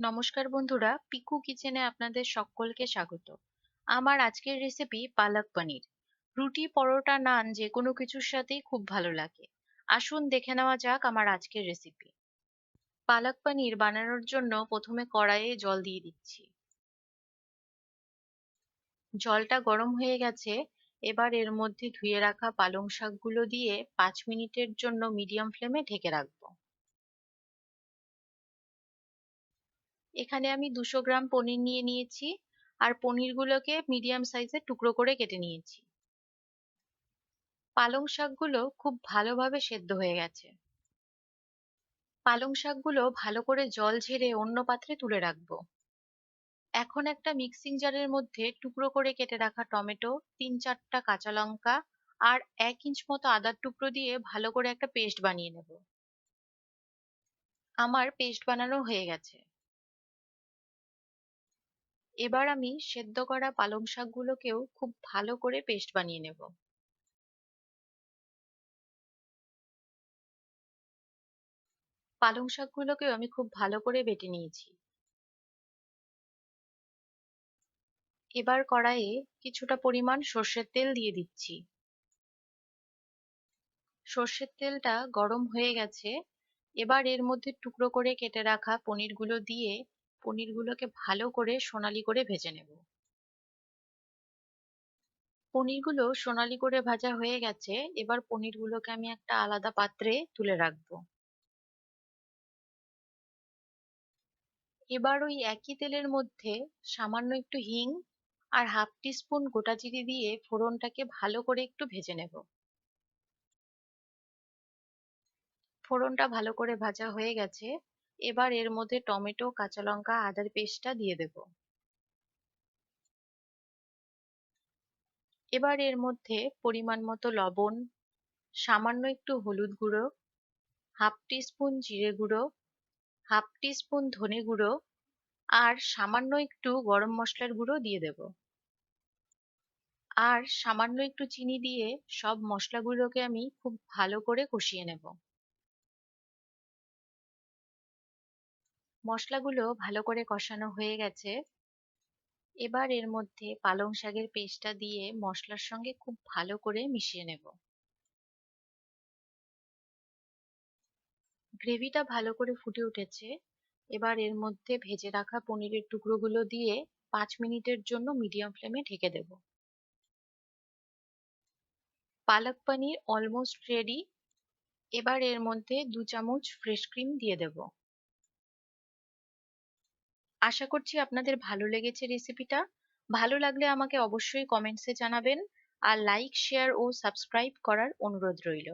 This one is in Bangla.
নমস্কার বন্ধুরা, পিকু কিচেনে আপনাদের সকলকে স্বাগত। আমার আজকের রেসিপি পালক পনির। রুটি, পরোটা, নান যে কোনো কিছুর সাথেই খুব ভালো লাগে। আসুন দেখে নেওয়া যাক আমার আজকের রেসিপি পালক পনির বানানোর জন্য প্রথমে কড়াইয়ে জল দিয়ে দিচ্ছি। জলটা গরম হয়ে গেছে, এবার এর মধ্যে ধুয়ে রাখা পালং শাকগুলো দিয়ে পাঁচ মিনিটের জন্য মিডিয়াম ফ্লেমে ঢেকে রাখব। এখানে আমি দুশো গ্রাম পনির নিয়ে নিয়েছি আর পনিরগুলোকে মিডিয়াম সাইজের টুকরো করে কেটে নিয়েছি। পালং শাকগুলো খুব ভালোভাবে সেদ্ধ হয়ে গেছে। পালং শাকগুলো ভালো করে জল ঝেড়ে অন্য পাত্রে তুলে রাখব। এখন একটা মিক্সিং জারের মধ্যে টুকরো করে কেটে রাখা টমেটো, তিন চারটা কাঁচা লঙ্কা আর এক ইঞ্চ মতো আদার টুকরো দিয়ে ভালো করে একটা পেস্ট বানিয়ে নেব। আমার পেস্ট বানানো হয়ে গেছে। এবার আমি সেদ্ধ করা পালং শাকগুলোকেও খুব ভালো করে পেস্ট বানিয়ে নেব। পালং শাকগুলোকেও আমি খুব ভালো করে বেটে নিয়েছি। এবার কড়াইয়ে কিছুটা পরিমাণ সর্ষের তেল দিয়ে দিচ্ছি। সর্ষের তেলটা গরম হয়ে গেছে। এবার এর মধ্যে টুকরো করে কেটে রাখা পনিরগুলো দিয়ে পনিরগুলোকে ভালো করে সোনালি করে ভেজে নেব। পনিরগুলো সোনালি করে ভাজা হয়ে গেছে, এবার পনিরগুলোকে আমি একটা আলাদা পাত্রে তুলে রাখব। এবার ওই একই তেলের মধ্যে সামান্য একটু হিং আর হাফ টিস্পুন গোটা জিরে দিয়ে ফোড়নটাকে ভালো করে একটু ভেজে নেব। ফোড়নটা ভালো করে ভাজা হয়ে গেছে এবার এর মধ্যে টমেটো, কাঁচা লঙ্কা, আদার পেস্টটা দিয়ে দেব। এবার এর মধ্যে পরিমাণ মতো লবণ, সামান্য একটু হলুদ গুঁড়ো, হাফ টিস্পুন জিরে গুঁড়ো, হাফ টিস্পুন ধনে গুঁড়ো আর সামান্য একটু গরম মশলার গুঁড়ো দিয়ে দেব। আর সামান্য একটু চিনি দিয়ে সব মশলাগুলোকে আমি খুব ভালো করে কষিয়ে নেব। মশলাগুলো ভালো করে কষানো হয়ে গেছে। এবার এর মধ্যে পালং শাকের পেস্টটা দিয়ে মশলার সঙ্গে খুব ভালো করে মিশিয়ে নেব। গ্রেভিটা ভালো করে ফুটে উঠেছে। এবার এর মধ্যে ভেজে রাখা পনিরের টুকরোগুলো দিয়ে পাঁচ মিনিটের জন্য মিডিয়াম ফ্লেমে ঢেকে দেব। পালক পনির অলমোস্ট রেডি। এবার এর মধ্যে দু চামচ ফ্রেশ ক্রিম দিয়ে দেব। আশা করছি আপনাদের ভালো লেগেছে রেসিপিটা। ভালো লাগলে আমাকে অবশ্যই কমেন্টসে জানাবেন। আর লাইক, শেয়ার ও সাবস্ক্রাইব করার অনুরোধ রইল।